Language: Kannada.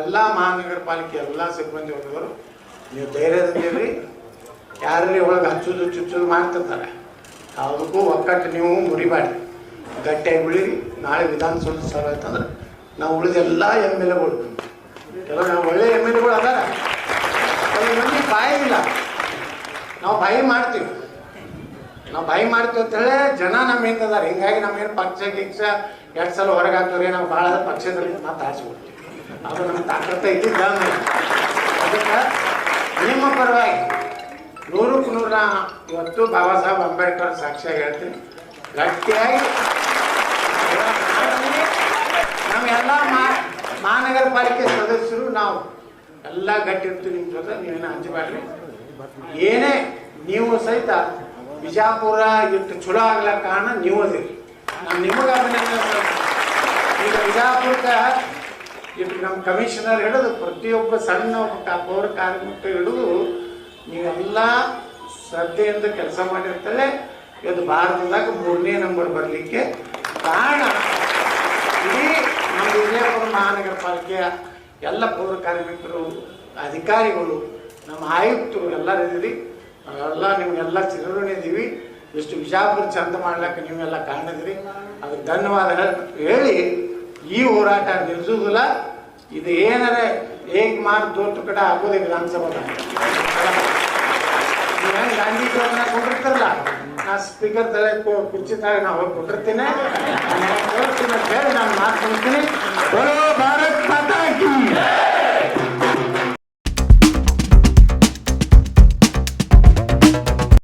ಎಲ್ಲ ಮಹಾನಗರ ಪಾಲಿಕೆ ಎಲ್ಲ ಸಿಬ್ಬಂದಿ ವರ್ಗದವರು, ನೀವು ಧೈರ್ಯದಿಂದಿರಿ ಯಾರೀ ಒಳಗೆ ಹಚ್ಚುದು ಚುಚ್ಚುದು ಮಾಡ್ತಿರ್ತಾರೆ. ಯಾವುದಕ್ಕೂ ಒಕ್ಕಟ್ಟು ನೀವು ಮುರಿಬೇಡಿ ಗಟ್ಟಿಯಾಗಿ ಉಳಿರಿ. ನಾಳೆ ವಿಧಾನಸೌಧ ಸಭೆ ಅಂತಂದ್ರೆ ನಾವು ಉಳಿದೆಲ್ಲ ಎಂ ಎಲ್ ಎಗಳು ಕೆಲವು ನಾವು ಒಳ್ಳೆ ಎಂ ಎಲ್ ಎಗಳು ಅದಾರ. ಕೆಲವು ಮಂದಿ ಇಲ್ಲ. ನಾವು ಭಯ ಮಾಡ್ತೀವಿ. ನಾವು ಭಯ ಮಾಡ್ತೀವಿ ಅಂತ ಹೇಳಿ ಜನ ನಮ್ಮ ಹಿಂದಾರೆ ಹಿಂಗಾಗಿ ನಮ್ಗೇನು ಪಕ್ಷ, ಗಿಕ್ಷ ಎರಡು ಸಲ ಹೊರಗೆ ನಾವು ಭಾಳ ಪಕ್ಷದಲ್ಲಿ ಮಾತಾಡ್ಸಿಬಿಡ್ತೀವಿ ಅದು ನಮ್ಮ ತಾಕತ್ತ ಇದ್ದಿದ್ದ ಅದಕ್ಕೆ ನಿಮ್ಮ ಪರವಾಗಿ ನೂರಕ್ಕೆ ನೂರ ನಾ ಇವತ್ತು ಬಾಬಾ ಸಾಹೇಬ್ ಅಂಬೇಡ್ಕರ್ ಸಾಕ್ಷಿಯಾಗಿ ಹೇಳ್ತೀನಿ. ಗಟ್ಟಿಯಾಗಿ ನಾವೆಲ್ಲ ಮಹಾನಗರ ಪಾಲಿಕೆ ಸದಸ್ಯರು ನಾವು ಎಲ್ಲ ಗಟ್ಟಿ ಇರ್ತೀವಿ ನಿಮ್ಮ ಜೊತೆ, ನೀವೇನು ಹಂಚಬೇಡ್ರಿ ಏನೇ ನೀವು ಸಹಿತ ಬಿಜಾಪುರ ಇಟ್ಟು ಚಲೋ ಆಗ್ಲಕ್ಕ ಕಾರಣ ನೀವು ಅದಿರಿ ನಾನು ನಿಮಗೆ ಅಭಿನಂದನೆ ನಮ್ಮ ಕಮಿಷನರ್ ಹಿಡಿದು ಪ್ರತಿಯೊಬ್ಬ ಸಣ್ಣ ಒಬ್ಬ ಪೌರ ಕಾರ್ಮಿಕ ಹಿಡಿದು ನೀವೆಲ್ಲ ಶ್ರದ್ಧೆಯಿಂದ ಕೆಲಸ ಮಾಡಿರ್ತಾರೆ ಇದು ಭಾರತದಾಗ ಮೂರನೇ ನಂಬರ್ ಬರಲಿಕ್ಕೆ ಕಾರಣ. ಇಡೀ ನಮ್ಮ ವಿಜಯಪುರ ಮಹಾನಗರ ಪಾಲಿಕೆಯ ಎಲ್ಲ ಪೌರ ಕಾರ್ಮಿಕರು, ಅಧಿಕಾರಿಗಳು, ನಮ್ಮ ಆಯುಕ್ತರು ಎಲ್ಲರೂ ಇದ್ದೀರಿ ನಾವೆಲ್ಲ ನಿಮಗೆಲ್ಲ ಚಿರಋಣಿ ಇದ್ದೀವಿ. ಇಷ್ಟು ಬಿಜಾಪುರ ಚಂದ ಮಾಡ್ಲಿಕ್ಕೆ ನೀವೆಲ್ಲ ಕಾಣಿದ್ರಿ ಅದಕ್ಕೆ ಧನ್ಯವಾದ ಹೇಳಿ, ಈ ಹೋರಾಟ ನಿಲ್ಲಿಸುವುದಿಲ್ಲ ಇದು ಏನಾರ ಹೇಗೆ ಮಾಡಿ ದೋಟು ಕಡೆ ಆಗೋದೇ ವಿಧಾನಸಭಾ ಗಾಂಧಿ ಕೊಟ್ಟಿರ್ತಾರಲ್ಲ ನಾ ಸ್ಪೀಕರ್ ತಲೆ ಕುರ್ಚಿ ತಾಗ ನಾವು ಹೋಗಿ ಕೊಟ್ಟಿರ್ತೀನಿ ನಾನು ಮಾತು ಕೊಡ್ತೀನಿ